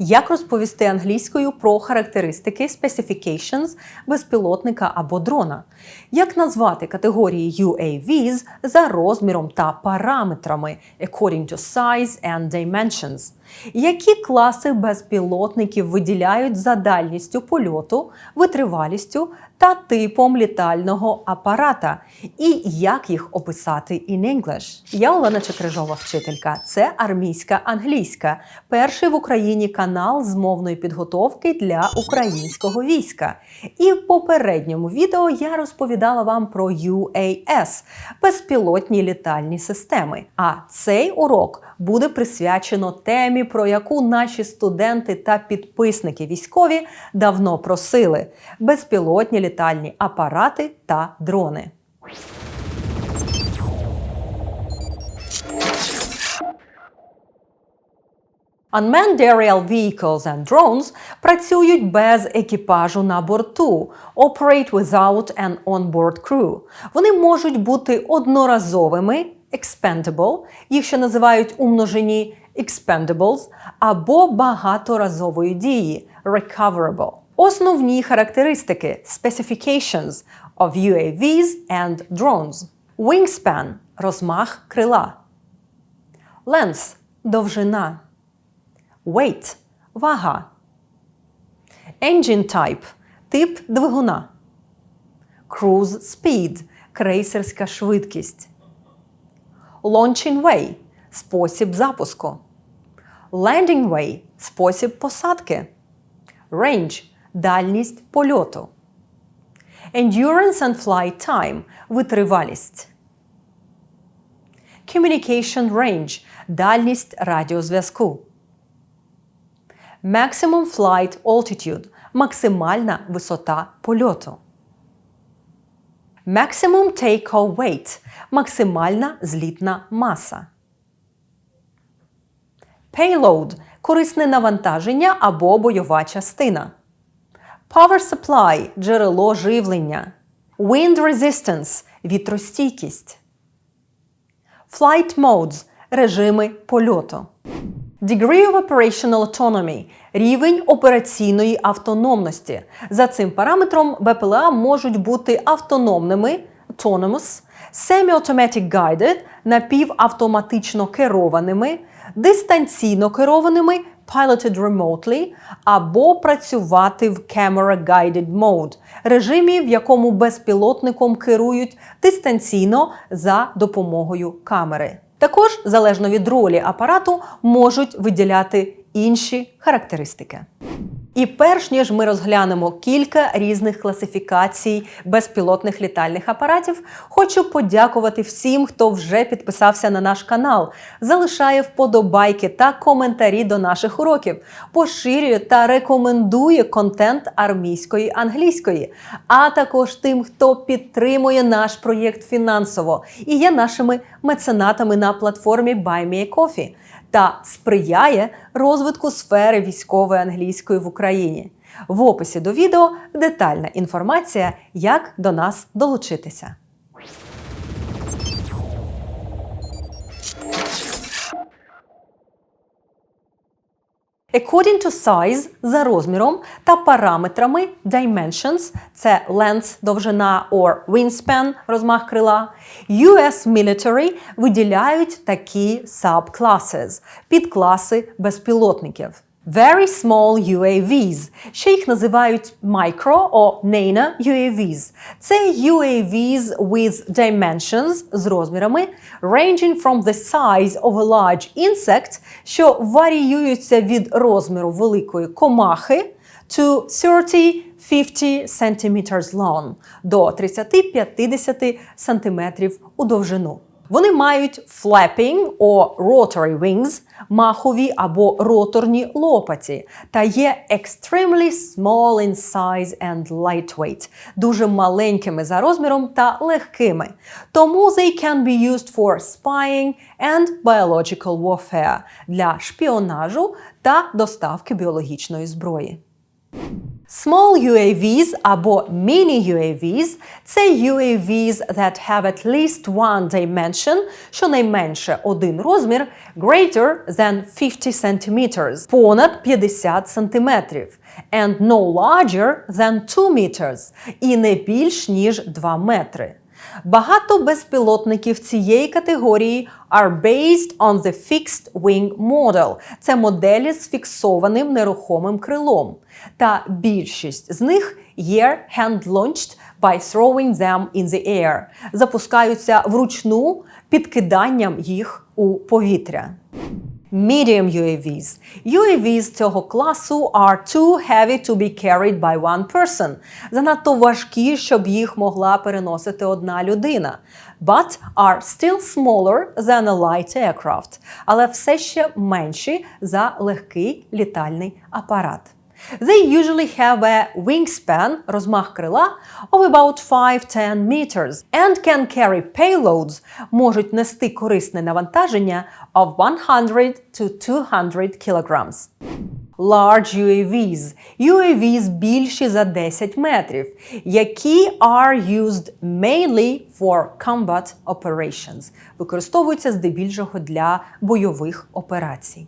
Як розповісти англійською про характеристики specifications безпілотника або дрона? Як назвати категорії UAVs за розміром та параметрами according to size and dimensions? Які класи безпілотників виділяють за дальністю польоту, витривалістю та типом літального апарата? І як їх описати in English? Я Олена Чекрижова, вчителька. Це армійська англійська, перший в Україні канал з мовної підготовки для українського війська. І в попередньому відео я розповідала вам про UAS – безпілотні літальні системи. А цей урок буде присвячено темі, про яку наші студенти та підписники військові давно просили: безпілотні літальні апарати та дрони. Unmanned aerial vehicles and drones працюють без екіпажу на борту, operate without an onboard crew. Вони можуть бути одноразовими, expendable, їх ще називають у множині expendables, або багаторазової дії, recoverable. Основні характеристики specifications of UAVs and drones. Wingspan – розмах крила. Length – довжина. Weight – вага. Engine type – тип двигуна. Cruise speed – крейсерська швидкість. Launching way – спосіб запуску. Landing way – спосіб посадки. Range – дальність польоту. Endurance and flight time – витривалість. Communication range – дальність радіозв'язку. Maximum flight altitude – максимальна висота польоту. Maximum take-off weight – максимальна злітна маса. Payload – корисне навантаження або бойова частина. Power supply – джерело живлення. Wind resistance – вітростійкість. Flight modes – режими польоту. Degree of Operational Autonomy – рівень операційної автономності. За цим параметром БПЛА можуть бути автономними autonomous, semi-automatic guided – напівавтоматично керованими, дистанційно керованими piloted remotely або працювати в Camera Guided Mode – режимі, в якому безпілотником керують дистанційно за допомогою камери. Також, залежно від ролі апарату, можуть виділяти інші характеристики. І перш ніж ми розглянемо кілька різних класифікацій безпілотних літальних апаратів, хочу подякувати всім, хто вже підписався на наш канал, залишає вподобайки та коментарі до наших уроків, поширює та рекомендує контент армійської англійської, а також тим, хто підтримує наш проєкт фінансово і є нашими меценатами на платформі BuyMeACoffee та сприяє розвитку сфери військової англійської в Україні. В описі до відео детальна інформація, як до нас долучитися. According to size – за розміром та параметрами dimensions – це length – довжина or wingspan – розмах крила. US Military виділяють такі subclasses – підкласи безпілотників. Very small UAVs, ще їх називають micro or nano UAVs. Це UAVs with dimensions з розмірами ranging from the size of a large insect, що варіюються від розміру великої комахи to 30-50 centimeters long до 30-50 сантиметрів у довжину. Вони мають flapping or rotary wings, махові або роторні лопаті, та є extremely small in size and lightweight, дуже маленькими за розміром та легкими. Тому they can be used for spying and biological warfare для шпіонажу та доставки біологічної зброї. Small UAVs або mini-UAVs – це UAVs that have at least one dimension, щонайменше один розмір, greater than 50 centimeters, понад 50 сантиметрів, and no larger than 2 meters, і не більш ніж 2 метри. Багато безпілотників цієї категорії are based on the fixed wing model. Це моделі з фіксованим нерухомим крилом. Та більшість з них є hand-launched by throwing them in the air. Запускаються вручну підкиданням їх у повітря. Medium UAVs. UAVs цього класу are too heavy to be carried by one person. Занадто важкі, щоб їх могла переносити одна людина. But are still smaller than a light aircraft. Але все ще менші за легкий літальний апарат. They usually have a wingspan, розмах крила, of about 5-10 meters and can carry payloads, можуть нести корисне навантаження of 100-200 kilograms. Large UAVs – UAVs більші за 10 метрів, які are used mainly for combat operations, використовуються здебільшого для бойових операцій.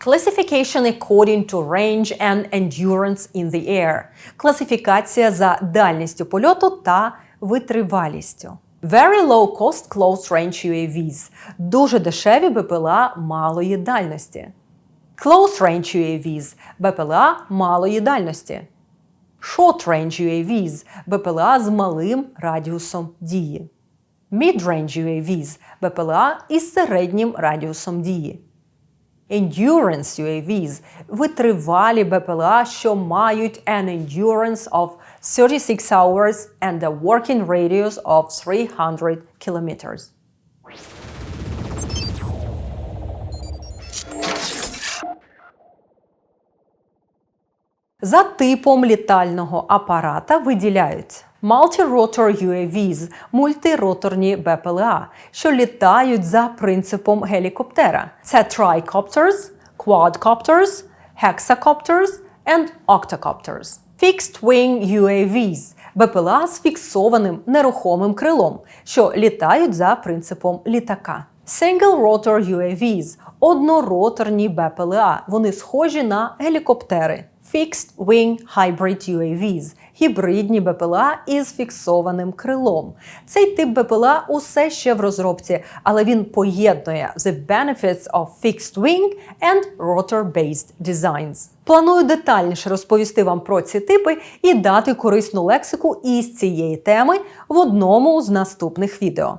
Classification according to range and endurance in the air. Класифікація за дальністю польоту та витривалістю. Very low cost close range UAVs. Дуже дешеві БПЛА малої дальності. Close range UAVs – БПЛА малої дальності. Short range UAVs – БПЛА з малим радіусом дії. Mid-range UAVs – БПЛА із середнім радіусом дії. Endurance UAVs – витривалі БПЛА, що мають an endurance of 36 hours and a working radius of 300 kilometers. За типом літального апарата виділяють Multi-rotor UAVs – мультироторні БПЛА, що літають за принципом гелікоптера. Це tricopters, quadcopters, hexacopters and octocopters. Fixed Wing UAVs – БПЛА з фіксованим нерухомим крилом, що літають за принципом літака. Single Rotor UAVs – однороторні БПЛА. Вони схожі на гелікоптери. Fixed Wing Hybrid UAVs – гібридні БПЛА із фіксованим крилом. Цей тип БПЛА усе ще в розробці, але він поєднує the benefits of fixed wing and rotor-based designs. Планую детальніше розповісти вам про ці типи і дати корисну лексику із цієї теми в одному з наступних відео.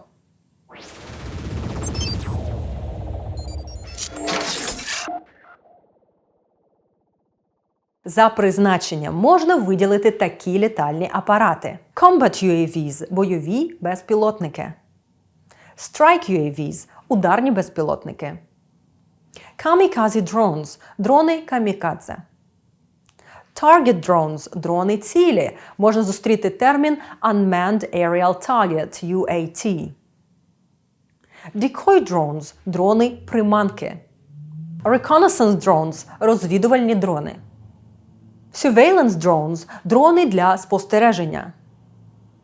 За призначенням можна виділити такі літальні апарати: Combat UAVs – бойові безпілотники, Strike UAVs – ударні безпілотники, Kamikaze Drones – дрони камікадзе. Target Drones – дрони цілі. Можна зустріти термін Unmanned Aerial Target – UAT. Decoy Drones – дрони приманки. Reconnaissance Drones – розвідувальні дрони. Surveillance drones – дрони для спостереження.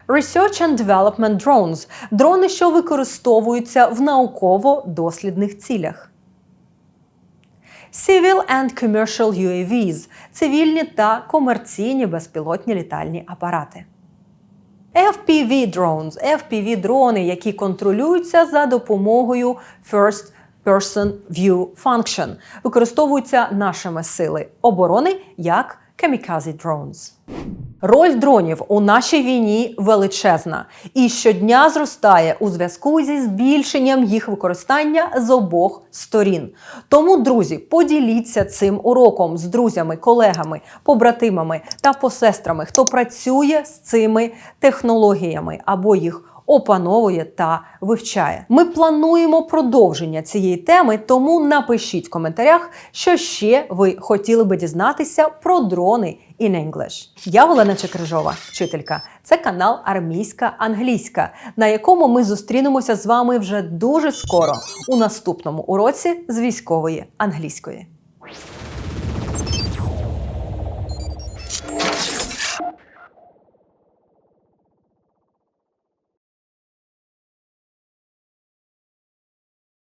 Research and Development Drones – дрони, що використовуються в науково-дослідних цілях. Civil and Commercial UAVs – цивільні та комерційні безпілотні літальні апарати. FPV Drones – FPV дрони, які контролюються за допомогою First Person View Function, використовуються нашими сили оборони як Kamikaze Drones. Роль дронів у нашій війні величезна і щодня зростає у зв'язку зі збільшенням їх використання з обох сторін. Тому, друзі, поділіться цим уроком з друзями, колегами, побратимами та посестрами, хто працює з цими технологіями або їх опановує та вивчає. Ми плануємо продовження цієї теми, тому напишіть в коментарях, що ще ви хотіли би дізнатися про дрони in English. Я Олена Чекрижова, вчителька. Це канал Армійська англійська, на якому ми зустрінемося з вами вже дуже скоро у наступному уроці з військової англійської.